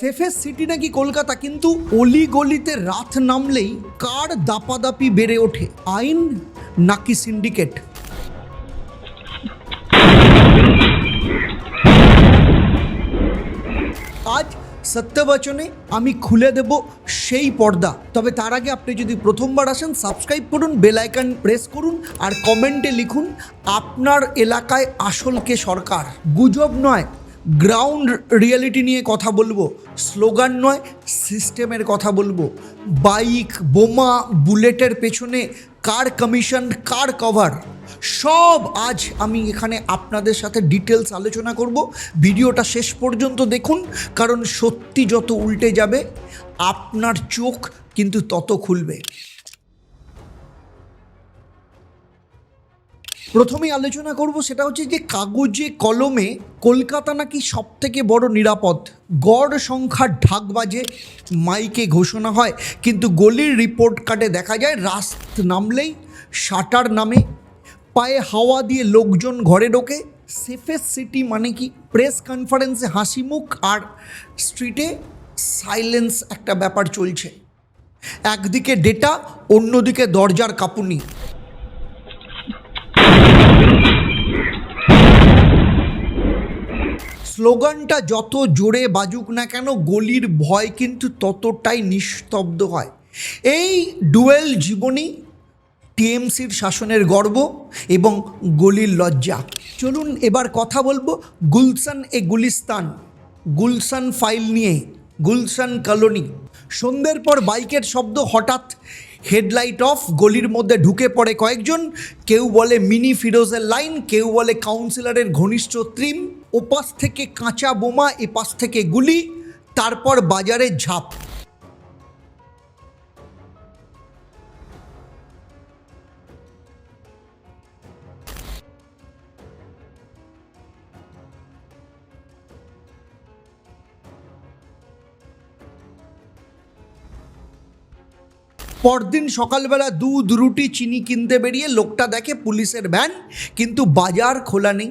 Safest city নাকি কলকাতা? কিন্তু অলিগলিতে রাত নামলেই কার দাপাদাপি বেড়ে ওঠে? আইন নাকি সিন্ডিকেট? আজ সত্যবচনে আমি খুলে দেব সেই পর্দা। তবে তার আগে আপনি যদি প্রথমবার আসেন, সাবস্ক্রাইব করুন, বেল আইকন প্রেস করুন, আর কমেন্টে লিখুন, আপনার এলাকায় আসল কে সরকার? গুজব নয় গ্রাউন্ড রিয়ালিটি নিয়ে কথা বলব। স্লোগান নয় সিস্টেমের কথা বলব। বাইক বোমা বুলেটের পেছনে কার কমিশন কার কভার সব আজ আমি এখানে আপনাদের সাথে ডিটেলস আলোচনা করব। ভিডিওটা শেষ পর্যন্ত দেখুন, কারণ সত্যি যত উল্টে যাবে, আপনার চোখ কিন্তু তত খুলবে। প্রথমেই আলোচনা করব সেটা হচ্ছে যে কাগজে কলমে কলকাতা নাকি সব থেকে বড় নিরাপদ? গড় সংখ্যার ঢাক বাজে, মাইকে ঘোষণা হয়। কিন্তু গলির রিপোর্ট কার্ডে দেখা যায়, রাস্ত নামলেই, শাটার নামে, পায়ে হাওয়া দিয়ে লোকজন ঘরে ঢোকে। সেফেস্ট সিটি মানে কি? প্রেস কনফারেন্সে হাসি মুখ আর স্ট্রিটে সাইলেন্স একটা ব্যাপার চলছে। একদিকে ডেটা অন্যদিকে দরজার কাঁপুনি। স্লোগানটা যত জোরে বাজুক না কেন, গলির ভয় কিন্তু ততটাই নিস্তব্ধ হয়। এই ডুয়েল জীবনী টিএমসির শাসনের গর্ব এবং গলির লজ্জা। চলুন এবার কথা বলব গুলশান এ গুলিস্তান, গুলশান ফাইল নিয়ে, গুলশান কলোনি। সন্ধ্যের পর বাইকের শব্দ হঠাৎ হেডলাইট অফ, গলির মধ্যে ঢুকে পড়ে কয়েকজন। কেউ বলে মিনি ফিরোজের লাইন, কেউ বলে কাউন্সিলরের ঘনিষ্ঠ ত্রিম। ওপাশ থেকে কাঁচা বোমা, এপাশ থেকে গুলি, তারপর বাজারে ঝাঁপ। পরদিন সকালবেলা দুধ, রুটি, চিনি কিনতে বেরিয়ে লোকটা দেখে পুলিশের ভ্যান, কিন্তু বাজার খোলা নেই।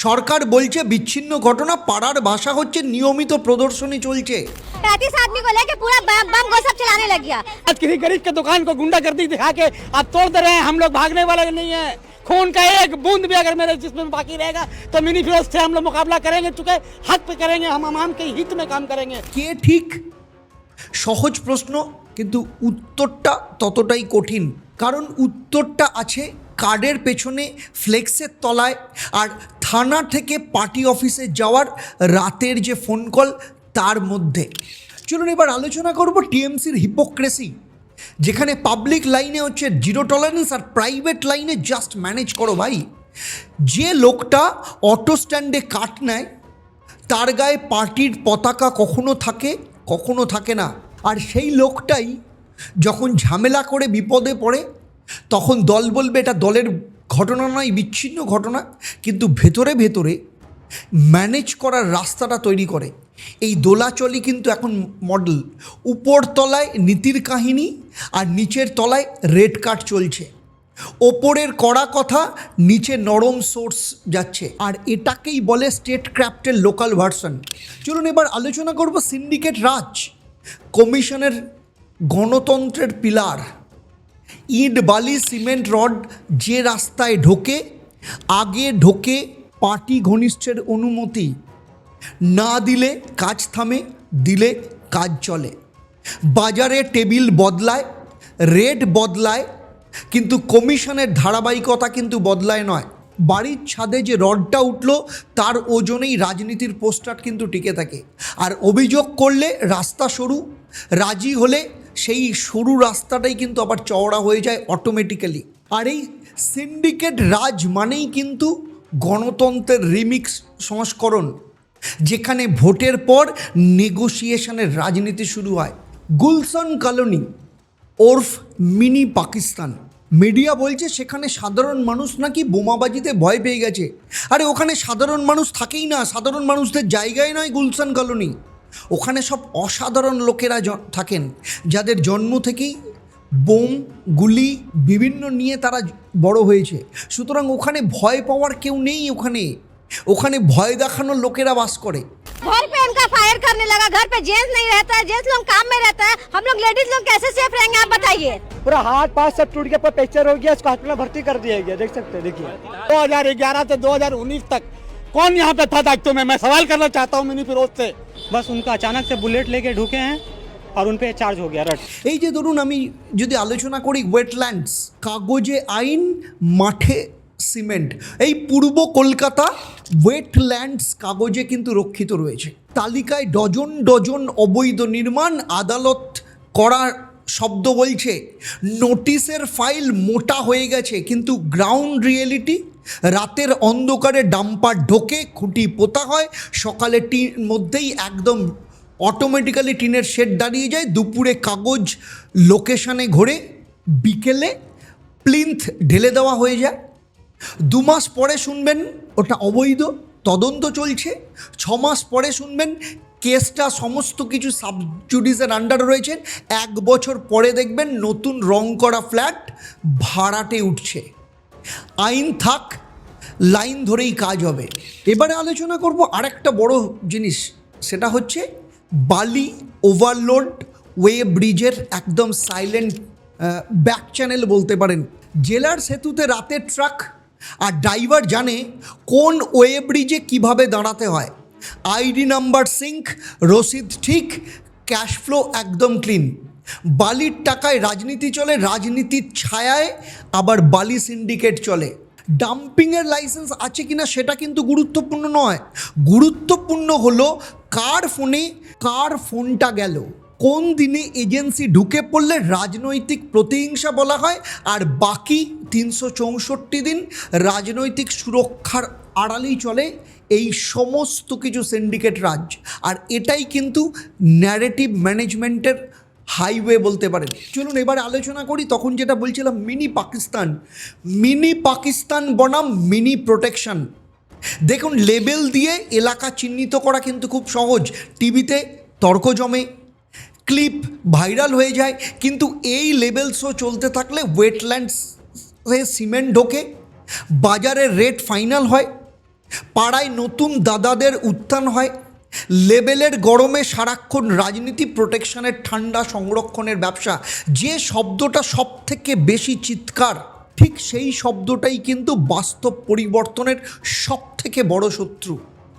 সরকার বলছে বিচ্ছিন্ন ঘটনা পাড়ার ভাষা হচ্ছে নিয়মিত প্রদর্শনী চলছে पैंतीस आदमी को लेके पूरा बम बम को सब चलाने लग गया आज किसी गरीब के दुकान को गुंडागर्दी दिखा के आप तोड़ दे रहे हैं हम लोग भागने वाले नहीं है खून का एक बूंद भी अगर मेरे जिसमें बाकी रहेगा तो मिनी फिरोज से हम लोग मुकाबला करेंगे चुके हक पे करेंगे हम आम के हित में काम करेंगे কে ঠিক সহজ প্রশ্ন কিন্তু উত্তরটা ততটাই কঠিন কারণ উত্তরটা আছে কার্ডের পেছনে ফ্লেক্সের তলায় আর থানা থেকে পার্টি অফিসে যাওয়ার রাতের যে ফোন কল তার মধ্যে। চলুন এবার আলোচনা করব টিএমসির হিপোক্রেসি যেখানে পাবলিক লাইনে হচ্ছে জিরো টলারেন্স আর প্রাইভেট লাইনে জাস্ট ম্যানেজ করো ভাই। যে লোকটা অটো স্ট্যান্ডে কাট নেয়, তার গায়ে পার্টির পতাকা কখনো থাকে কখনো থাকে না। আর সেই লোকটাই যখন ঝামেলা করে বিপদে পড়ে তখন দল বলবে এটা দলের ঘটনা নয়, বিচ্ছিন্ন ঘটনা, কিন্তু ভেতরে ভেতরে ম্যানেজ করার রাস্তাটা তৈরি করে। এই দোলাচলই কিন্তু এখন মডেল উপর তলায় নীতির কাহিনী আর নিচের তলায় রেড কার্ড চলছে। ওপরের কড়া কথা, নিচে নরম সোর্স যাচ্ছে। আর এটাকেই বলে স্টেট ক্রাফটের লোকাল ভার্সন চলুন এবার আলোচনা করব সিন্ডিকেট রাজ কমিশনের গণতন্ত্রের পিলার ইট, বালি, সিমেন্ট, রড যে রাস্তায় ঢোকে, আগে ঢোকে পার্টি ঘনিষ্ঠের অনুমতি। না দিলে কাজ থামে, দিলে কাজ চলে। বাজারে টেবিল বদলায়, রেট বদলায়, কিন্তু কমিশনের ধারাবাহিকতা কিন্তু বদলায় নয়। বাড়ির ছাদে যে রডটা উঠল, তার ওজনেই রাজনীতির পোস্টার কিন্তু টিকে থাকে। আর অভিযোগ করলে রাস্তা সরু, রাজি হলে সেই সরু রাস্তাটাই কিন্তু আবার চওড়া হয়ে যায় অটোমেটিক্যালি আর এই সিন্ডিকেট রাজ মানেই কিন্তু গণতন্ত্রের রিমিক্স সংস্করণ, যেখানে ভোটের পর নেগোসিয়েশনের রাজনীতি শুরু হয়। গুলশান কলোনি, ওরফ মিনি পাকিস্তান। মিডিয়া বলছে সেখানে সাধারণ মানুষ নাকি বোমাবাজিতে ভয় পেয়ে গেছে। আরে ওখানে সাধারণ মানুষ থাকেই না, সাধারণ মানুষদের জায়গায় নয় গুলশান কলোনি। ওখানে সব অসাধারণ লোকেরা জ- থাকেন যাদের জন্ম থেকেই বোম গুলি বিভিন্ন নিয়ে তারা বড় হয়েছে সুতরাং ওখানে ভয় পাওয়ার কেউ নেই ওখানে ওখানে ভয় দেখানোর লোকেরা বাস করে घर पे इनका फायर करने लगा घर पे जेंट्स नहीं रहता है जेंट्स लोग काम में रहता है हम लोग लेडीज लोग कैसे सेफ रहेंगे आप बताइए पूरा हाथ पास सब टूट गया पूरा फ्रैक्चर हो गया इसको हॉस्पिटल में भर्ती कर दिया गया देख सकते हैं देखिए 2011 से 2019 तक कौन यहाँ पे था दायित्व में मैं सवाल करना चाहता हूँ मिनी फिरोज से बस उनका अचानक से बुलेट लेके ढुके हैं और उन पे चार्ज हो गया रट এই যে ধরুন আমি যদি আলোচনা করি ওয়েটল্যান্ডস কাগজে আইন মাঠে সিমেন্ট এই পূর্ব কলকাতা ওয়েটল্যান্ডস কাগজে কিন্তু রক্ষিত রয়েছে তালিকায় ডজন ডজন অবৈধ নির্মাণ আদালত করার শব্দ বলছে নোটিশের ফাইল মোটা হয়ে গেছে কিন্তু গ্রাউন্ড রিয়েলিটি রাতের অন্ধকারে ডাম্পার ঢোকে, খুঁটি পোতা হয়, সকালে টির মধ্যেই একদম অটোমেটিক্যালি টিনের শেড দাঁড়িয়ে যায়, দুপুরে কাগজ লোকেশনে ঘোরে, বিকেলে প্লিন্থ ঢেলে দেওয়া হয়ে যায়। দু মাস পরে শুনবেন ওটা অবৈধ, তদন্ত চলছে। ছ মাস পরে শুনবেন কেসটা সমস্ত কিছু সাবজুডিসের আন্ডারে রয়েছে। এক বছর পরে দেখবেন নতুন রং করা ফ্ল্যাট ভাড়াটে উঠছে। আইন থাক, লাইন ধরেই কাজ হবে। এবারে আলোচনা করব আরেকটা বড় জিনিস, সেটা হচ্ছে বালি ওভারলোড ওয়ে ব্রিজের একদম সাইলেন্ট ব্যাক চ্যানেল বলতে পারেন। জেলার সেতুতে রাতের ট্রাক, আর ড্রাইভার জানে কোন ওয়ে ব্রিজে কীভাবে দাঁড়াতে হয়। আইডি নাম্বার সিঙ্ক, রসিদ ঠিক, ক্যাশ ফ্লো একদম ক্লিন। বালির টাকায় রাজনীতি চলে, রাজনীতির ছায়ায় আবার বালি সিন্ডিকেট চলে। ডাম্পিংয়ের লাইসেন্স আছে কিনা সেটা কিন্তু গুরুত্বপূর্ণ নয়। গুরুত্বপূর্ণ হলো কার ফোনে কার ফোনটা গেল? কোন দিনে এজেন্সি ঢুকে পড়লে রাজনৈতিক প্রতিহিংসা বলা হয়? আর বাকি তিনশো চৌষট্টি দিন রাজনৈতিক সুরক্ষার আড়ালেই চলে এই সমস্ত কিছু সিন্ডিকেট রাজ আর এটাই কিন্তু ন্যারেটিভ ম্যানেজমেন্টের হাইওয়ে বলতে পারেন। চলুন এবার আলোচনা করি, তখন যেটা বলছিলাম, মিনি পাকিস্তান। মিনি পাকিস্তান বনাম, মিনি প্রোটেকশন। দেখুন, লেবেল দিয়ে এলাকা চিহ্নিত করা কিন্তু খুব সহজ। টিভিতে তর্ক জমে, ক্লিপ ভাইরাল হয়ে যায়, কিন্তু এই লেবেল শো চলতে থাকলে ওয়েটল্যান্ডসে সিমেন্ট ঢোকে বাজারের রেট ফাইনাল হয়, পাড়ায় নতুন দাদাদের উত্থান হয় লেবেলের গরমে সারাক্ষণ রাজনীতি প্রোটেকশনের ঠান্ডা সংরক্ষণের ব্যবসা। যে শব্দটা সব থেকে বেশি চিৎকার, ঠিক সেই শব্দটাই কিন্তু বাস্তব পরিবর্তনের সব থেকে বড় শত্রু।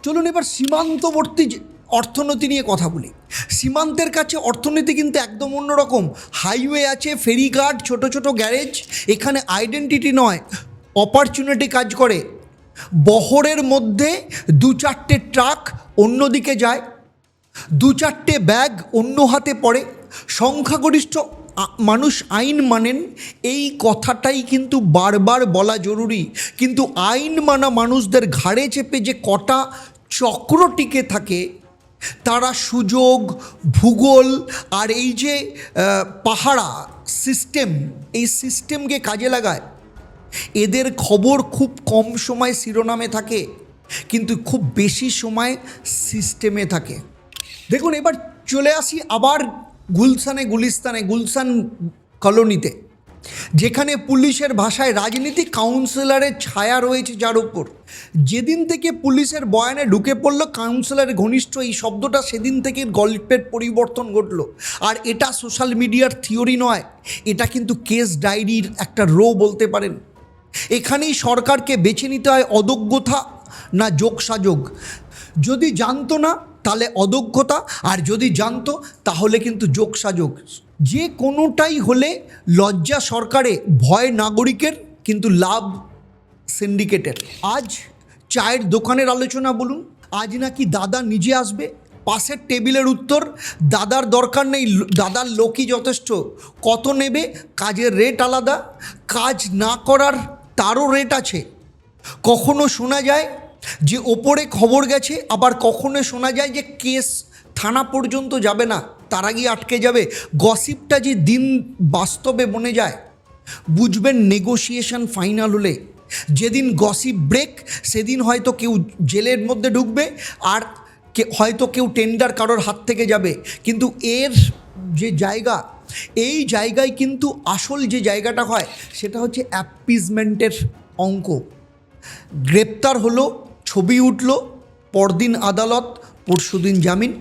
চলুন এবার সীমান্তবর্তী অর্থনীতি নিয়ে কথা বলি। সীমান্তের কাছে অর্থনীতি কিন্তু একদম অন্যরকম। হাইওয়ে আছে, ফেরিঘাট, ছোট ছোট গ্যারেজ, এখানে আইডেন্টিটি নয়, অপরচুনিটি কাজ করে। বহরের মধ্যে দু চারটে ট্রাক অন্যদিকে যায়। দু চারটে ব্যাগ অন্য হাতে পড়ে। সংখ্যাগরিষ্ঠ মানুষ আইন মানেন। এই কথাটাই কিন্তু বারবার বলা জরুরি। কিন্তু আইন মানা মানুষদের ঘাড়ে চেপে যে কটা চক্র টিকে থাকে, তারা সুযোগ, ভূগোল আর এই যে পাহারা সিস্টেম এই সিস্টেমকে কাজে লাগায়। এদের খবর খুব কম সময় শিরোনামে থাকে। কিন্তু খুব বেশি সময় সিস্টেমে থাকে। দেখুন, এবার চলে আসি আবার গুলশানে, গুলিস্তানে, গুলশান কলোনিতে, যেখানে পুলিশের ভাষায় রাজনীতি কাউন্সিলরের ছায়া রয়েছে যার উপর। যেদিন থেকে পুলিশের বয়ানে ঢুকে পড়ল কাউন্সিলরের ঘনিষ্ঠ এই শব্দটা সেদিন থেকে গল্পের পরিবর্তন ঘটল। আর এটা সোশ্যাল মিডিয়ার থিওরি নয়, এটা কিন্তু কেস ডায়েরির একটা রো বলতে পারেন। এখানেই সরকারকে বেছে নিতে হয় অদক্ষতা না যোগসাযোগ যদি জানতো না, তাহলে অদক্ষতা, আর যদি জানতো, তাহলে কিন্তু যোগসাযোগ যে কোনোটাই হলে লজ্জা সরকারে, ভয় নাগরিকের, কিন্তু লাভ সিন্ডিকেটের আজ চায়ের দোকানের আলোচনা বলুন। আজ নাকি দাদা নিজে আসবে? পাশের টেবিলের উত্তর, দাদার দরকার নেই, দাদার লোকই যথেষ্ট। কত নেবে? কাজের রেট আলাদা। কাজ না করার তারও রেট আছে। কখনো শোনা যায় যে ওপরে খবর গেছে, আবার কখনো শোনা যায় যে কেস থানা পর্যন্ত যাবে না, তার আগে আটকে যাবে। গসিপটা যে দিন বাস্তবে বনে যায়, বুঝবেন নেগোসিয়েশন ফাইনাল হলে। যেদিন গসিপ ব্রেক, সেদিন হয়তো কেউ জেলের মধ্যে ঢুকবে, আর হয়তো কেউ টেন্ডার কারোর হাত থেকে যাবে। কিন্তু এর যে জায়গা, এই জায়গায় কিন্তু আসল যে জায়গাটা হয়, সেটা হচ্ছে অ্যাপিজমেন্টের অঙ্ক। গ্রেপ্তার হলো ছবি উঠল, পরদিন আদালত, পরশুদিন জামিন।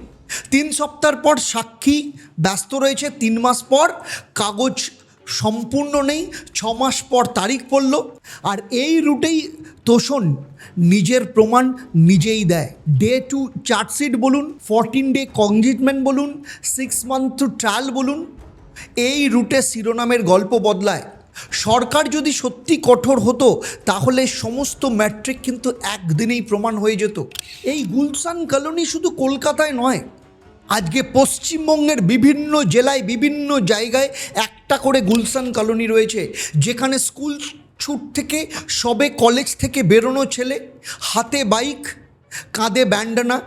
তিন সপ্তাহ পর সাক্ষী, ব্যস্ত রয়েছে তিন মাস পর, কাগজ সম্পূর্ণ নেই, ছ মাস পর তারিখ পড়ল, আর এই রুটেই তোষণ নিজের প্রমাণ নিজেই দেয়। ডে টু চার্জশিট বলুন, ফোরটিন ডে কংজিটমেন্ট বলুন, সিক্স মান্থ টু ট্রায়াল বলুন, এই রুটে শিরোনামের গল্প বদলায়। সরকার যদি সত্যি কঠোর হতো, তাহলে সমস্ত ম্যাট্রিক কিন্তু একদিনেই প্রমাণ হয়ে যেত। এই গুলশান কলোনি শুধু কলকাতায় নয়, আজকে পশ্চিমবঙ্গের বিভিন্ন জেলায়, বিভিন্ন জায়গায় একটা করে গুলশান কলোনি রয়েছে, যেখানে স্কুল ছুট থেকে সবে কলেজ থেকে বেরোনো ছেলে, হাতে বাইক, কাঁধে ব্যান্ডানা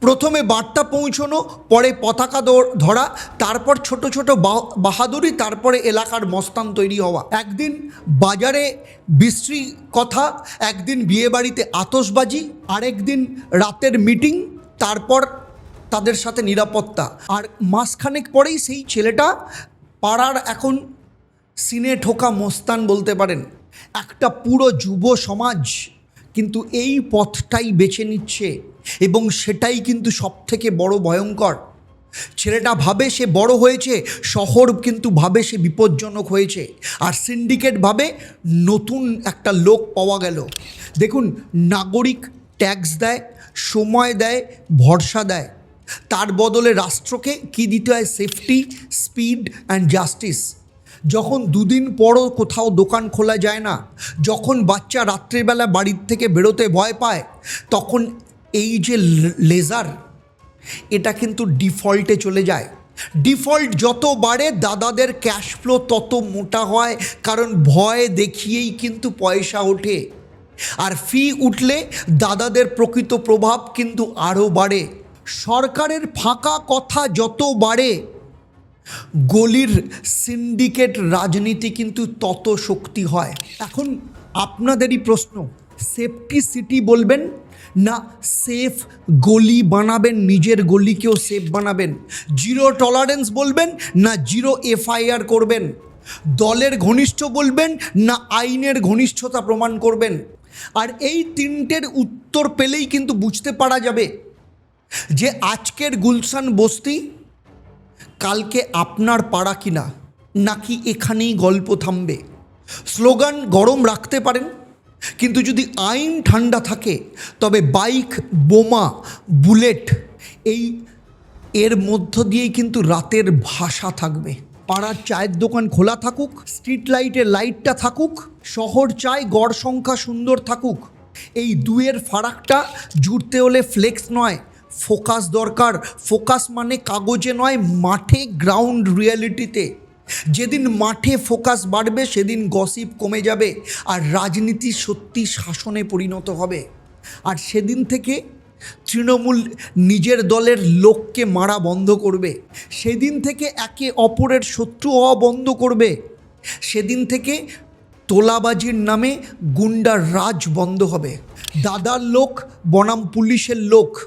প্রথমে বার্তা পৌঁছনো, পরে পতাকা ধরা, তারপর ছোট ছোট বাহাদুরি, তারপরে এলাকার মস্তান তৈরি হওয়া। একদিন বাজারে বিশ্রী কথা, একদিন বিয়েবাড়িতে আতসবাজি আরেকদিন রাতের মিটিং, তারপর তাদের সাথে নিরাপত্তা। আর মাসখানেক পরেই সেই ছেলেটা পাড়ার এখন সিনে ঠোকা মস্তান বলতে পারেন। একটা পুরো যুব সমাজ কিন্তু এই পথটাই বেছে নিচ্ছে এবং সেটাই কিন্তু সব থেকে বড় ভয়ঙ্কর। ছেলেটা ভাবে সে বড় হয়েছে, শহর কিন্তু ভাবে সে বিপজ্জনক হয়েছে আর সিন্ডিকেট ভাবে নতুন একটা লোক পাওয়া গেল। দেখুন, নাগরিক ট্যাক্স দেয়, সময় দেয়, ভরসা দেয়। তার বদলে রাষ্ট্রকে কি দিতে হয়? সেফটি স্পিড অ্যান্ড জাস্টিস যখন দুদিন পরও কোথাও দোকান খোলা যায় না, যখন বাচ্চা রাত্রিবেলা বাড়ির থেকে বেরোতে ভয় পায়, তখন এই যে লেজার, এটা কিন্তু ডিফল্টে চলে যায়। ডিফল্ট যত বাড়ে, দাদাদের ক্যাশ ফ্লো তত মোটা হয়, কারণ ভয় দেখিয়েই কিন্তু পয়সা ওঠে। আর ফি উঠলে দাদাদের প্রকৃত প্রভাব কিন্তু আরও বাড়ে। সরকারের ফাঁকা কথা যত বাড়ে গলির সিন্ডিকেট রাজনীতি কিন্তু তত শক্তি হয়। এখন আপনাদেরই প্রশ্ন সেফটি সিটি বলবেন না সেফ গলি বানাবেন, নিজের গলিকেও সেফ বানাবেন? জিরো টলারেন্স বলবেন না জিরো এফআইআর করবেন? দলের ঘনিষ্ঠ বলবেন না আইনের ঘনিষ্ঠতা প্রমাণ করবেন? আর এই তিনটের উত্তর পেলেই কিন্তু বুঝতে পারা যাবে যে আজকের গুলশান বস্তি কালকে আপনার পাড়া কিনা, নাকি এখানেই গল্প থামবে? স্লোগান গরম রাখতে পারেন, কিন্তু যদি আইন ঠান্ডা থাকে, তবে বাইক, বোমা, বুলেট, এই এর মধ্য দিয়েই কিন্তু রাতের ভাষা থাকবে। পাড়ার চায়ের দোকান খোলা থাকুক, স্ট্রিট লাইটের লাইটটা থাকুক, শহর চায় গড় সংখ্যা সুন্দর থাকুক, এই দুয়ের ফারাকটা জুড়তে হলে ফ্লেক্স নয়। ফোকাস দরকার। ফোকাস মানে কাগজে নয়, মাঠে গ্রাউন্ড রিয়ালিটিতে যেদিন মাঠে ফোকাস বাড়বে, সেদিন গসিপ কমে যাবে আর রাজনীতি সত্যি শাসনে পরিণত হবে। আর সেদিন থেকে তৃণমূল নিজের দলের লোককে মারা বন্ধ করবে। সেদিন থেকে একে অপরের শত্রু হওয়া বন্ধ করবে। সেদিন থেকে তোলাবাজির নামে গুন্ডার রাজ বন্ধ হবে। দাদার লোক, বনাম পুলিশের লোক।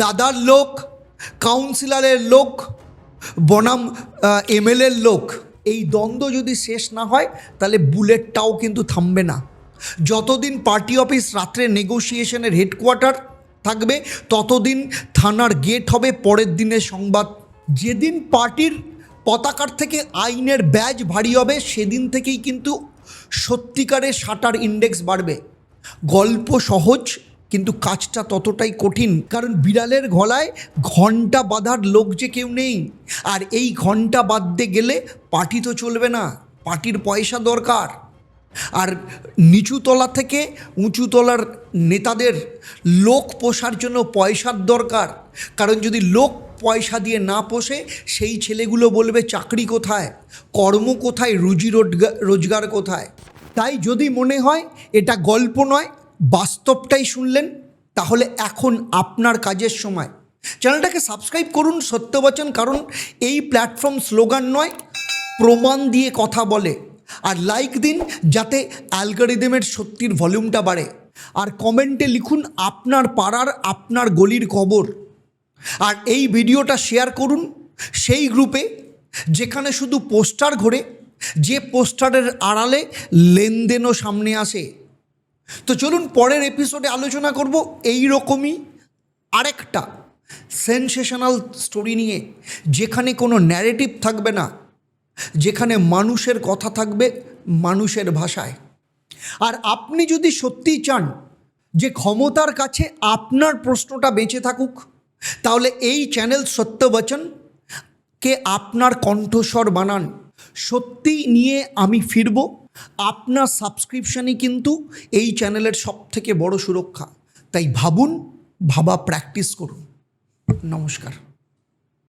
দাদার লোক কাউন্সিলরের লোক, বনাম এমএলএর লোক, এই দ্বন্দ্ব যদি শেষ না হয়, তাহলে বুলেটটাও কিন্তু থামবে না। যতদিন পার্টি অফিস রাত্রে নেগোসিয়েশনের হেডকোয়ার্টার থাকবে, ততদিন থানার গেট হবে পরের দিনের সংবাদ। যেদিন পার্টির পতাকার থেকে আইনের ব্যাজ ভারী হবে, সেদিন থেকেই কিন্তু সত্যিকারের শাটার ইন্ডেক্স বাড়বে। গল্প সহজ কিন্তু কাজটা ততটাই কঠিন, কারণ বিড়ালের গলায় ঘণ্টা বাঁধার লোক যে কেউ নেই। আর এই ঘণ্টা বাঁধতে গেলে পার্টি তো চলবে না পার্টির পয়সা দরকার। আর নিচু তলা থেকে উঁচু তলার নেতাদের লোক পোষার জন্য পয়সার দরকার। কারণ যদি লোক পয়সা দিয়ে না পোষে, সেই ছেলেগুলো বলবে, চাকরি কোথায়? কর্ম কোথায়? রুজি রোজগার কোথায়? তাই যদি মনে হয়, এটা গল্প নয় বাস্তবটাই শুনলেন, তাহলে এখন আপনার কাজের সময়। চ্যানেলটাকে সাবস্ক্রাইব করুন সত্যবচন কারণ এই প্ল্যাটফর্ম স্লোগান নয়, প্রমাণ দিয়ে কথা বলে। আর লাইক দিন, যাতে অ্যালগোরিদমের সত্যির ভলিউমটা বাড়ে। আর কমেন্টে লিখুন আপনার পাড়ার, আপনার গলির খবর। আর এই ভিডিওটা শেয়ার করুন সেই গ্রুপে, যেখানে শুধু পোস্টার ঘোরে, যে পোস্টারের আড়ালে লেনদেনও সামনে আসে। তো চলুন পরের এপিসোডে আলোচনা করব এই রকমই আরেকটা সেনসেশনাল স্টোরি নিয়ে, যেখানে কোনো ন্যারেটিভ থাকবে না, যেখানে মানুষের কথা থাকবে মানুষের ভাষায়। আর আপনি যদি সত্যিই চান যে ক্ষমতার কাছে আপনার প্রশ্নটা বেঁচে থাকুক, তাহলে এই চ্যানেল সত্যবচন, কে আপনার কণ্ঠস্বর বানান। সত্যি নিয়ে আমি ফিরব। আপনার সাবস্ক্রিপশানই কিন্তু এই চ্যানেলের সব থেকে বড় সুরক্ষা। তাই ভাবুন, ভাবা প্র্যাকটিস করুন। নমস্কার।